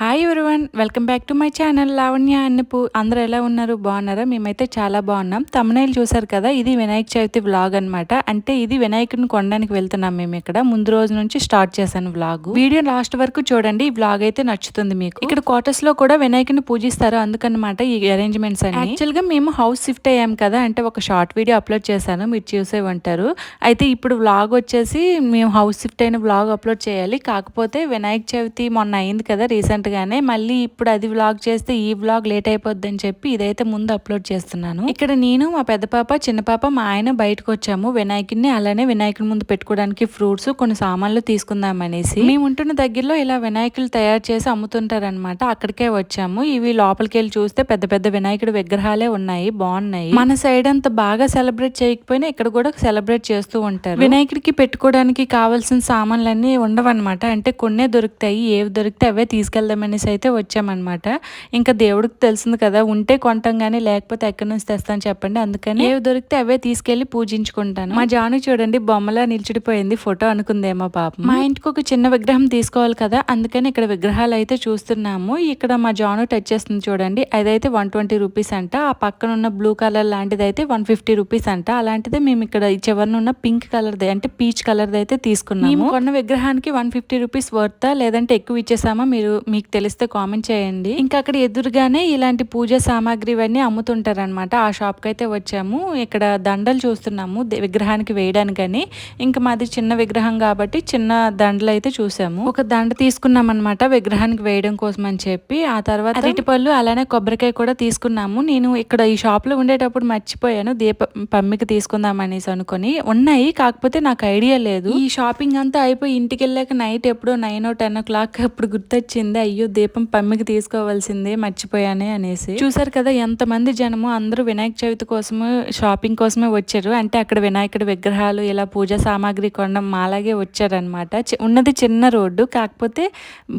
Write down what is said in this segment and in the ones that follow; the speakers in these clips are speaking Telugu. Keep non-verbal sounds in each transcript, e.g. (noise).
Hi everyone welcome back to my channel Lavanya అన్నపు అందరూ ఎలా ఉన్నారు? బాగున్నారా? మేమైతే చాలా బాగున్నాం. తమనేలు చూసారు కదా? ఇది వినాయక చవితి వ్లాగ్ అన్నమాట. అంటే ఇది వినాయకుడిని కొనడానికి వెళ్తున్నాం మేము ఇక్కడ. ముందు రోజు నుంచి స్టార్ట్ చేశాను వ్లాగ్ వీడియో లాస్ట్ వరకు చూడండి. ఈ వ్లాగ్ అయితే నచ్చుతుంది మీకు. ఇక్కడ క్వార్టర్స్లో కూడా వినాయకుని పూజిస్తారు అందుకనమాట ఈ అరేంజ్మెంట్స్ అన్ని. యాక్చువల్గా మేము హౌస్ షిఫ్ట్ అయ్యాం కదా? అంటే ఒక షార్ట్ వీడియో అప్లోడ్ చేశాను. మీరు చూసే ఉంటారు. అయితే ఇప్పుడు వ్లాగ్ వచ్చేసి మేము హౌస్ షిఫ్ట్ అయిన వ్లాగ్ అప్లోడ్ చేయాలి. కాకపోతే వినాయక చవితి మొన్న అయింది కదా? రీసెంట్ గానే మళ్ళీ ఇప్పుడు అది వ్లాగ్ చేస్తే ఈ వ్లాగ్ లేట్ అయిపోద్ది అని చెప్పి ఇదైతే ముందు అప్లోడ్ చేస్తున్నాను. ఇక్కడ నేను మా పెద్ద పాప చిన్న పాప మా ఆయన బయటకు వచ్చాము. వినాయకుడిని అలానే వినాయకుడి ముందు పెట్టుకోవడానికి ఫ్రూట్స్ కొన్ని సామాన్లు తీసుకుందాం అనేసి. మేము ఉంటున్న దగ్గరలో ఇలా వినాయకులు తయారు చేసి అమ్ముతుంటారనమాట అక్కడికే వచ్చాము. ఇవి లోపలికి వెళ్ళి చూస్తే పెద్ద పెద్ద వినాయకుడి విగ్రహాలే ఉన్నాయి. బాగున్నాయి. మన సైడ్ అంత బాగా సెలబ్రేట్ చేయకపోయినా ఇక్కడ కూడా సెలబ్రేట్ చేస్తూ ఉంటారు. వినాయకుడికి పెట్టుకోవడానికి కావాల్సిన సామాన్లన్నీ ఉండవన్నమాట. అంటే కొన్నే దొరుకుతాయి ఏవి దొరికితే అవే తీసుకెళ్దాం తీసుకెళ్దామనేసి అయితే వచ్చామన్నమాట. ఇంకా దేవుడికి తెలిసింది కదా ఉంటే కొంటాం కానీ లేకపోతే ఎక్కడి నుంచి తెస్తాను చెప్పండి. అందుకని ఏవి దొరికితే అవే తీసుకెళ్ళి పూజించుకుంటాను. మా జాను చూడండి బొమ్మలా నిల్చుడిపోయింది ఫోటో అనుకుందేమో పాప. మా ఇంటికి ఒక చిన్న విగ్రహం తీసుకోవాలి కదా అందుకని ఇక్కడ విగ్రహాలు అయితే చూస్తున్నాము. ఇక్కడ మా జాను టచ్ చేస్తుంది చూడండి అదైతే వన్ ట్వంటీ రూపీస్ అంట. ఆ పక్కన ఉన్న బ్లూ కలర్ లాంటిది అయితే వన్ ఫిఫ్టీ రూపీస్ అంట. అలాంటిదే మేము ఇక్కడ చివరన ఉన్న పింక్ కలర్ది అంటే పీచ్ కలర్ది అయితే తీసుకున్నాము కొన్న విగ్రహానికి వన్ ఫిఫ్టీ రూపీస్ వర్తా లేదంటే ఎక్కువ ఇచ్చేసామా మీరు మీకు తెలిస్తే కామెంట్ చేయండి. ఇంకా అక్కడ ఎదురుగానే ఇలాంటి పూజ సామాగ్రి ఇవన్నీ అమ్ముతుంటారనమాట ఆ షాప్కి అయితే వచ్చాము. ఇక్కడ దండలు చూస్తున్నాము దే- విగ్రహానికి వేయడానికని. ఇంకా మాది చిన్న విగ్రహం కాబట్టి చిన్న దండలు అయితే చూసాము. ఒక దండ తీసుకున్నాం అనమాట విగ్రహానికి వేయడం కోసం అని చెప్పి. ఆ తర్వాత అరటిపళ్ళు అలానే కొబ్బరికాయ కూడా తీసుకున్నాము. నేను ఇక్కడ ఈ షాప్లో ఉండేటప్పుడు మర్చిపోయాను. దీప పమ్మికి తీసుకుందాం అనేసి అనుకొని. ఉన్నాయి. కాకపోతే నాకు ఐడియా లేదు. ఈ షాపింగ్ అంతా అయిపోయి ఇంటికి వెళ్ళాక నైట్ ఎప్పుడో నైన్ ఓ టెన్ ఓ క్లాక్ అప్పుడు గుర్తొచ్చింది. అయ్యో దీపం పమ్మికి తీసుకోవాల్సిందే మర్చిపోయానే అనేసి. చూసారు కదా ఎంత మంది జనము అందరూ వినాయక చవితి కోసము షాపింగ్ కోసమే వచ్చారు. అంటే అక్కడ వినాయకుడి విగ్రహాలు ఇలా పూజా సామాగ్రి కొనడం మాలాగే వచ్చారనమాట ఉన్నది చిన్న రోడ్డు కాకపోతే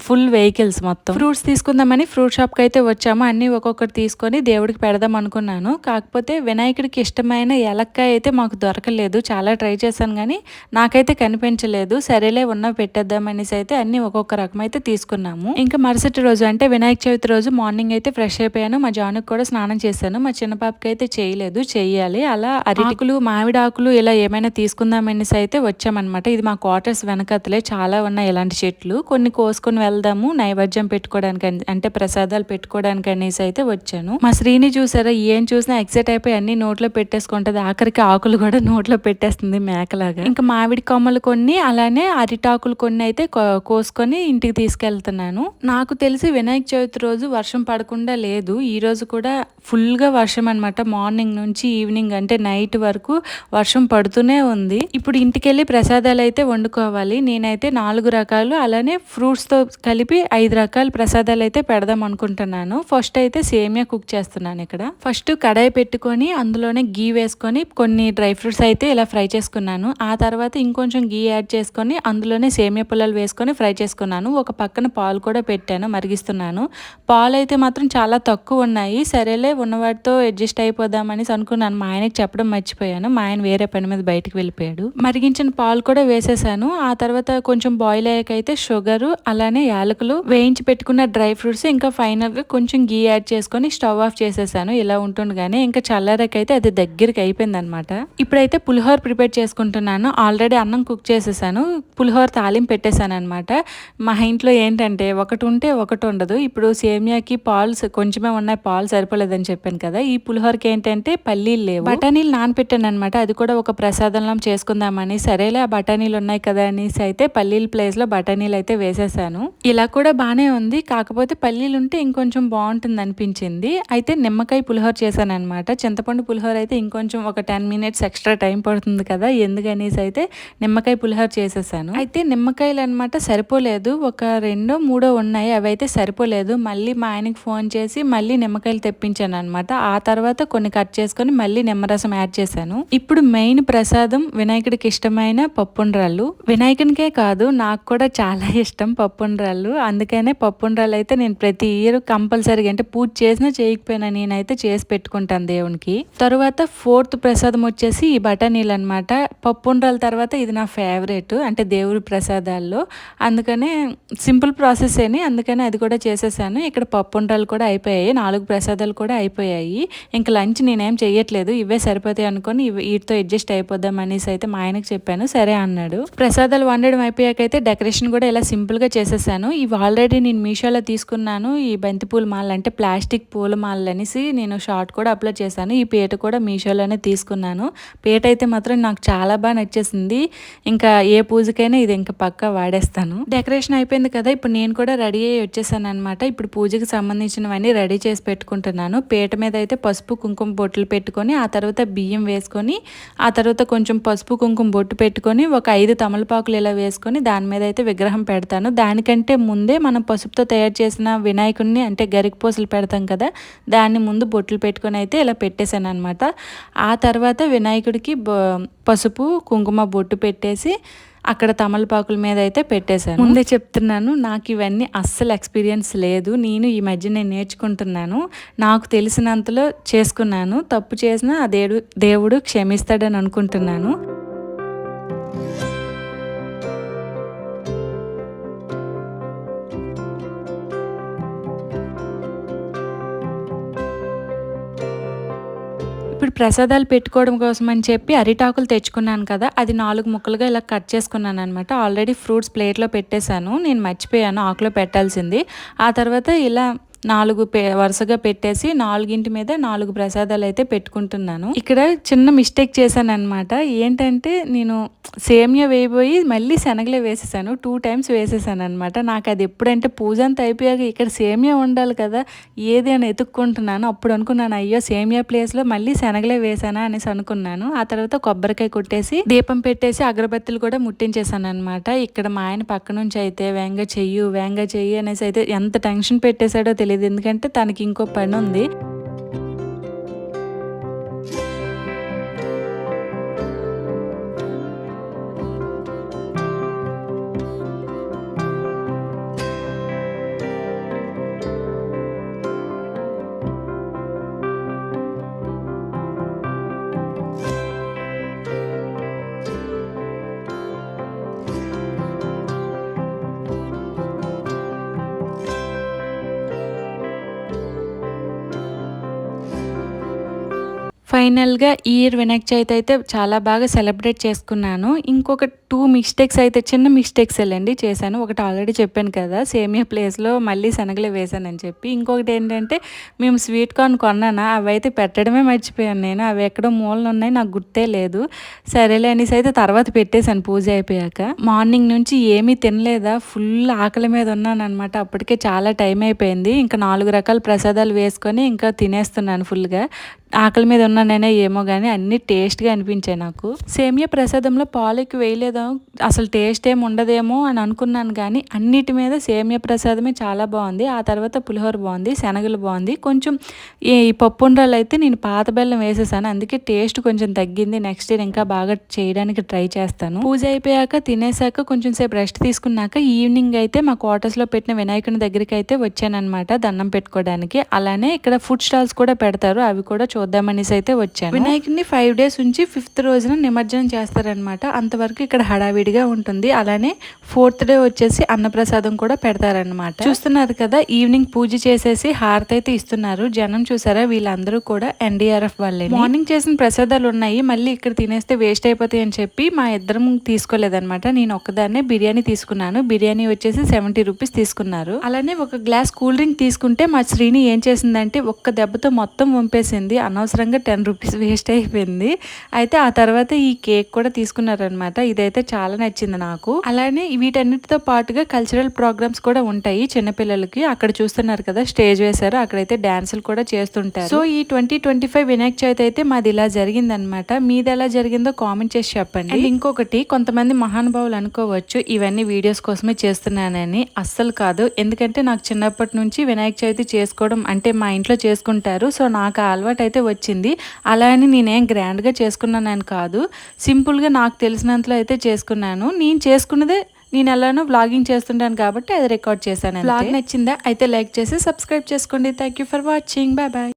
ఫుల్ వెహికల్స్ మొత్తం. ఫ్రూట్స్ తీసుకుందామని ఫ్రూట్ షాప్కి అయితే వచ్చాము. అన్ని ఒక్కొక్కటి తీసుకొని దేవుడికి పెడదాం అనుకున్నాను. కాకపోతే వినాయకుడికి ఇష్టమైన ఎలక్కాయ అయితే మాకు దొరకలేదు. చాలా ట్రై చేశాను కానీ నాకైతే కనిపించలేదు. సరేలే ఉన్న పెట్టేద్దాం అనేసి అయితే అన్ని ఒక్కొక్క రకం అయితే తీసుకున్నాము. ఇంకా మరుసటి రోజు అంటే వినాయక చవితి రోజు మార్నింగ్ అయితే ఫ్రెష్ అయిపోయాను. మా జానుకు కూడా స్నానం చేశాను. మా చిన్న పాపకి అయితే చేయలేదు చేయాలి. అలా అరిటికులు మామిడి ఆకులు ఇలా ఏమైనా తీసుకుందాం అనేసి అయితే వచ్చామన్నమాట. ఇది మా క్వార్టర్స్ వెనకతలే చాలా ఉన్నాయి ఇలాంటి చెట్లు. కొన్ని కోసుకొని వెళ్దాము నైవేద్యం పెట్టుకోవడానికి అని- అంటే ప్రసాదాలు పెట్టుకోవడానికి అనేసి అయితే వచ్చాను. మా శ్రీని చూసారా ఏం చూసినా ఎక్సైట్ అయిపోయి అన్ని నోట్లో పెట్టేసుకుంటది. ఆఖరికి ఆకులు కూడా (laughs) నోట్లో పెట్టేస్తుంది మేకలాగా. ఇంకా మామిడి కొమ్మలు కొన్ని అలానే అరిటాకులు కొన్ని అయితే కో- కోసుకొని ఇంటికి తీసుకెళ్తున్నాను. నాకు తెలిసి వినాయక చవితి రోజు వర్షం పడకుండా లేదు. ఈరోజు కూడా ఫుల్గా వర్షం అనమాట మార్నింగ్ నుంచి ఈవినింగ్ అంటే నైట్ వరకు వర్షం పడుతూనే ఉంది. ఇప్పుడు ఇంటికెళ్ళి ప్రసాదాలు అయితే వండుకోవాలి. నేనైతే నాలుగు రకాలు అలానే ఫ్రూట్స్తో కలిపి ఐదు రకాల ప్రసాదాలు అయితే పెడదాం అనుకుంటున్నాను. ఫస్ట్ అయితే సేమియా కుక్ చేస్తున్నాను ఇక్కడ. ఫస్ట్ కడాయి పెట్టుకొని అందులోనే గీ వేసుకొని కొన్ని డ్రై ఫ్రూట్స్ అయితే ఇలా ఫ్రై చేసుకున్నాను. ఆ తర్వాత ఇంకొంచెం గీ యాడ్ చేసుకొని అందులోనే సేమియా పుల్లలు వేసుకొని ఫ్రై చేసుకున్నాను. ఒక పక్కన పాలు కూడా పెట్టాను మరిగిస్తున్నాను. పాలు అయితే మాత్రం చాలా తక్కువ ఉన్నాయి. సరేలే ఉన్నవాటితో అడ్జస్ట్ అయిపోదామని అనుకున్నాను. మా ఆయనకి చెప్పడం మర్చిపోయాను. మా ఆయన వేరే పని మీద బయటకు వెళ్ళిపోయాడు. మరిగించిన పాలు కూడా వేసేసాను. ఆ తర్వాత కొంచెం బాయిల్ అయ్యాకైతే షుగర్ అలానే యాలకులు వేయించి పెట్టుకున్న డ్రై ఫ్రూట్స్ ఇంకా ఫైనల్గా కొంచెం గీ యాడ్ చేసుకొని స్టవ్ ఆఫ్ చేసేసాను. ఇలా ఉంటుండగానే ఇంకా చల్లారకైతే అది దగ్గరికి అయిపోయింది అనమాట ఇప్పుడైతే పులిహోర ప్రిపేర్ చేసుకుంటున్నాను. ఆల్రెడీ అన్నం కుక్ చేసేసాను. పులిహోర తాలింపు పెట్టేశాను అనమాట మా ఇంట్లో ఏంటంటే ఒకటి ఉంటే ఒకటి ఉండదు. ఇప్పుడు సేమియాకి పాలు కొంచెమే ఉన్నాయి పాలు సరిపోలేదని చెప్పాను కదా ఈ పులిహోరకి ఏంటంటే పల్లీలు లేవు. బఠానీలు నానపెట్టాను అనమాట అది కూడా ఒక ప్రసాదంలో చేసుకుందామని. సరేలే ఆ బఠానీలు ఉన్నాయి కదా అనేసి అయితే పల్లీల ప్లేస్లో బఠానీలు అయితే వేసేసాను. ఇలా కూడా బానే ఉంది. కాకపోతే పల్లీలు ఉంటే ఇంకొంచెం బాగుంటుంది అనిపించింది. అయితే నిమ్మకాయ పులిహోర చేశాను అనమాట చింతపండు పులిహోర అయితే ఇంకొంచెం ఒక టెన్ మినిట్స్ ఎక్స్ట్రా టైం పడుతుంది కదా ఎందుకనేసి అయితే నిమ్మకాయ పులిహోర చేసేసాను. అయితే నిమ్మకాయలు అనమాట సరిపోలేదు. ఒక రెండో మూడో ఉన్నాయి. ఉన్నాయి అవైతే సరిపోలేదు. మళ్ళీ మా ఆయనకి ఫోన్ చేసి మళ్ళీ నిమ్మకాయలు తెప్పించాను అనమాట ఆ తర్వాత కొన్ని కట్ చేసుకొని మళ్ళీ నిమ్మరసం యాడ్ చేశాను. ఇప్పుడు మెయిన్ ప్రసాదం వినాయకుడికి ఇష్టమైన పప్పుండ్రాళ్ళు. వినాయకునికే కాదు నాకు కూడా చాలా (laughs) ఇష్టం పప్పుండ్రాళ్ళు. అందుకనే పప్పుండ్రాళ్ళు అయితే నేను ప్రతి ఇయర్ కంపల్సరీగా అంటే పూజ చేసినా చేయకపోయినా నేనైతే చేసి పెట్టుకుంటాను దేవునికి. తర్వాత ఫోర్త్ ప్రసాదం వచ్చేసి ఈ బఠానీలు అనమాట పప్పుండ్రాల తర్వాత ఇది నా ఫేవరెట్ అంటే దేవుడి ప్రసాదాల్లో. అందుకనే సింపుల్ ప్రాసెస్ అని అందుకని అది కూడా చేసేసాను. ఇక్కడ పప్పు ఉండ్రాలు కూడా అయిపోయాయి. నాలుగు ప్రసాదాలు కూడా అయిపోయాయి. ఇంకా లంచ్ నేనేం చేయట్లేదు ఇవే సరిపోతాయి అనుకొని వీటితో అడ్జస్ట్ అయిపోద్దాం అనేసి అయితే మా ఆయనకు చెప్పాను. సరే అన్నాడు. ప్రసాదాలు వండడం అయిపోయాకైతే డెకరేషన్ కూడా ఇలా సింపుల్గా చేసేసాను. ఇవి ఆల్రెడీ నేను మీషోలో తీసుకున్నాను. ఈ బంతిపూల మాలలు అంటే ప్లాస్టిక్ పూల మాలలు అనేసి నేను షార్ట్ కూడా అప్లోడ్ చేశాను. ఈ పీట కూడా మీషోలోనే తీసుకున్నాను. పీట అయితే మాత్రం నాకు చాలా బాగా నచ్చేసింది. ఇంకా ఏ పూజకైనా ఇది ఇంకా పక్కా వాడేస్తాను. డెకరేషన్ అయిపోయింది కదా. ఇప్పుడు నేను కూడా రెడీ అయ్యి వచ్చేసాను అనమాట ఇప్పుడు పూజకి సంబంధించినవన్నీ రెడీ చేసి పెట్టుకుంటున్నాను. పీట మీద అయితే పసుపు కుంకుమ బొట్లు పెట్టుకొని ఆ తర్వాత బియ్యం వేసుకొని ఆ తర్వాత కొంచెం పసుపు కుంకుమ బొట్టు పెట్టుకొని ఒక ఐదు తమలపాకులు ఇలా వేసుకొని దాని మీద అయితే విగ్రహం పెడతాను. దానికంటే ముందే మనం పసుపుతో తయారు చేసిన వినాయకుడిని అంటే గరికపూసలు పెడతాం కదా దాన్ని ముందు బొట్లు పెట్టుకొని అయితే ఇలా పెట్టేశాను అనమాట ఆ తర్వాత వినాయకుడికి పసుపు కుంకుమ బొట్టు పెట్టేసి అక్కడ తమలపాకుల మీద అయితే పెట్టేశాను. ముందే చెప్తున్నాను నాకు ఇవన్నీ అస్సలు ఎక్స్పీరియన్స్ లేదు. నేను ఈ మధ్య నేను నేర్చుకుంటున్నాను. నాకు తెలిసినంతలో చేసుకున్నాను. తప్పు చేసినా ఆ దేవుడు దేవుడు క్షమిస్తాడని అనుకుంటున్నాను. ఇప్పుడు ప్రసాదాలు పెట్టుకోవడం కోసం అని చెప్పి అరిటాకులు తెచ్చుకున్నాను కదా అది నాలుగు ముక్కలుగా ఇలా కట్ చేసుకున్నాను అనమాట ఆల్రెడీ ఫ్రూట్స్ ప్లేట్లో పెట్టేశాను నేను మర్చిపోయాను ఆకులో పెట్టాల్సింది. ఆ తర్వాత ఇలా నాలుగు పే వరుసగా పెట్టేసి నాలుగింటి మీద నాలుగు ప్రసాదాలు అయితే పెట్టుకుంటున్నాను. ఇక్కడ చిన్న మిస్టేక్ చేశాను అనమాట ఏంటంటే నేను సేమియా వేయబోయి మళ్ళీ శనగలే వేసేసాను. టూ టైమ్స్ వేసేసాను అనమాట నాకు అది ఎప్పుడంటే పూజ అంతా అయిపోయాక ఇక్కడ సేమియా ఉండాలి కదా ఏది అని ఎతుక్కుంటున్నాను. అప్పుడు అనుకున్నాను అయ్యో సేమియా ప్లేస్లో మళ్ళీ శనగలే వేసానా అనేసి అనుకున్నాను. ఆ తర్వాత కొబ్బరికాయ కొట్టేసి దీపం పెట్టేసి అగరబత్తులు కూడా ముట్టించేసాను అనమాట ఇక్కడ మా ఆయన పక్క నుంచి అయితే వేంగ చెయ్యు వేంగ చెయ్యి అనేసి అయితే ఎంత టెన్షన్ పెట్టేశాడో తెలియదు చేయలేదు ఎందుకంటే తనకి ఇంకో పని ఉంది ఫైనల్గా ఈ ఇయర్ వినాయక చవితి అయితే చాలా బాగా సెలబ్రేట్ చేసుకున్నాను. ఇంకొక టూ మిస్టేక్స్ అయితే చిన్న మిస్టేక్స్ వెళ్ళండి చేశాను. ఒకటి ఆల్రెడీ చెప్పాను కదా సేమియా ప్లేస్లో మళ్ళీ శనగలు వేసానని చెప్పి. ఇంకొకటి ఏంటంటే మేము స్వీట్ కార్న్ కొన్నానా అవి అయితే పెట్టడమే మర్చిపోయాను నేను. అవి ఎక్కడో మూలన ఉన్నాయి నాకు గుర్తే లేదు. సరేలే అనేసి అయితే తర్వాత పెట్టేశాను పూజ అయిపోయాక. మార్నింగ్ నుంచి ఏమీ తినలేదా ఫుల్ ఆకలి మీద ఉన్నాను అనమాట అప్పటికే చాలా టైం అయిపోయింది. ఇంకా నాలుగు రకాల ప్రసాదాలు వేసుకొని ఇంకా తినేస్తున్నాను ఫుల్గా. ఆకలి మీద ఉన్నానైనా ఏమో కానీ అన్ని టేస్ట్గా అనిపించాయి నాకు. సేమియా ప్రసాదంలో పాలకి వేయలేదో? అసలు టేస్ట్ ఏమి ఉండదేమో అని అనుకున్నాను కానీ అన్నిటి మీద సేమియా ప్రసాదమే చాలా బాగుంది. ఆ తర్వాత పులిహోర బాగుంది శనగలు బాగుంది. కొంచెం ఈ పప్పు ఉండ్రాలు అయితే నేను పాత బెల్లం వేసేసాను. అందుకే టేస్ట్ కొంచెం తగ్గింది. నెక్స్ట్ ఇయర్ ఇంకా బాగా చేయడానికి ట్రై చేస్తాను. పూజ అయిపోయాక తినేసాక కొంచెం సేపు రెస్ట్ తీసుకున్నాక ఈవినింగ్ అయితే మా క్వార్టర్స్లో పెట్టిన వినాయకుని దగ్గరికి అయితే వచ్చానమాట దండం పెట్టుకోవడానికి. అలానే ఇక్కడ ఫుడ్ స్టాల్స్ కూడా పెడతారు. అవి కూడా చూద్దామనేసి అయితే వచ్చాను. వినాయకుడిని ఫైవ్ డేస్ ఉంచి ఫిఫ్త్ రోజున నిమజ్జనం చేస్తారనమాట అంతవరకు ఇక్కడ హడావిడిగా ఉంటుంది. అలానే ఫోర్త్ డే వచ్చేసి అన్నప్రసాదం కూడా పెడతారనమాట చూస్తున్నారు కదా ఈవినింగ్ పూజ చేసేసి హారతి అయితే ఇస్తున్నారు. జనం చూసారా వీళ్ళందరూ కూడా ఎన్డీఆర్ఎఫ్ వాళ్ళే మార్నింగ్ చేసిన ప్రసాదాలు ఉన్నాయి. మళ్ళీ ఇక్కడ తినేస్తే వేస్ట్ అయిపోతాయి అని చెప్పి మా ఇద్దరం తీసుకోలేదనమాట నేను ఒక్కదాన్నే బిర్యానీ తీసుకున్నాను. బిర్యానీ వచ్చేసి సెవెంటీ రూపీస్ తీసుకున్నారు. అలానే ఒక గ్లాస్ కూల్ డ్రింక్ తీసుకుంటే మా శ్రీని ఏం చేసిందంటే ఒక్క దెబ్బతో మొత్తం వంపేసింది. అనవసరంగా టెన్ రూపీస్ వేస్ట్ అయిపోయింది. అయితే ఆ తర్వాత ఈ కేక్ కూడా తీసుకున్నారనమాట. ఇదైతే చాలా నచ్చింది నాకు. అలానే వీటన్నిటితో పాటుగా కల్చరల్ ప్రోగ్రామ్స్ కూడా ఉంటాయి చిన్నపిల్లలకి. అక్కడ చూస్తున్నారు కదా స్టేజ్ వేశారు. అక్కడైతే డ్యాన్సులు కూడా చేస్తుంటారు. సో ఈ twenty twenty five Vinayaka Chavithi అయితే మాది ఇలా జరిగిందనమాట. మీది ఎలా జరిగిందో కామెంట్ చేసి చెప్పండి. అండ్ ఇంకొకటి కొంతమంది మహానుభావులు అనుకోవచ్చు ఇవన్నీ వీడియోస్ కోసమే చేస్తున్నానని. అస్సలు కాదు. ఎందుకంటే నాకు చిన్నప్పటి నుంచి వినాయక చవితి చేసుకోవడం అంటే మా ఇంట్లో చేసుకుంటారు. సో నాకు ఆ అలవాటు అయితే వచ్చింది. అలా అని నేనేం గ్రాండ్గా చేసుకున్నానని కాదు. సింపుల్గా నాకు తెలిసినంతలో అయితే చేసుకున్నాను. నేను చేసుకున్నదే నేను ఎలానో బ్లాగింగ్ చేస్తుంటాను కాబట్టి అది రికార్డ్ చేశాను బ్లాగ్ నచ్చిందా? అయితే లైక్ చేసి సబ్స్క్రైబ్ చేసుకోండి. Thank you for watching bye bye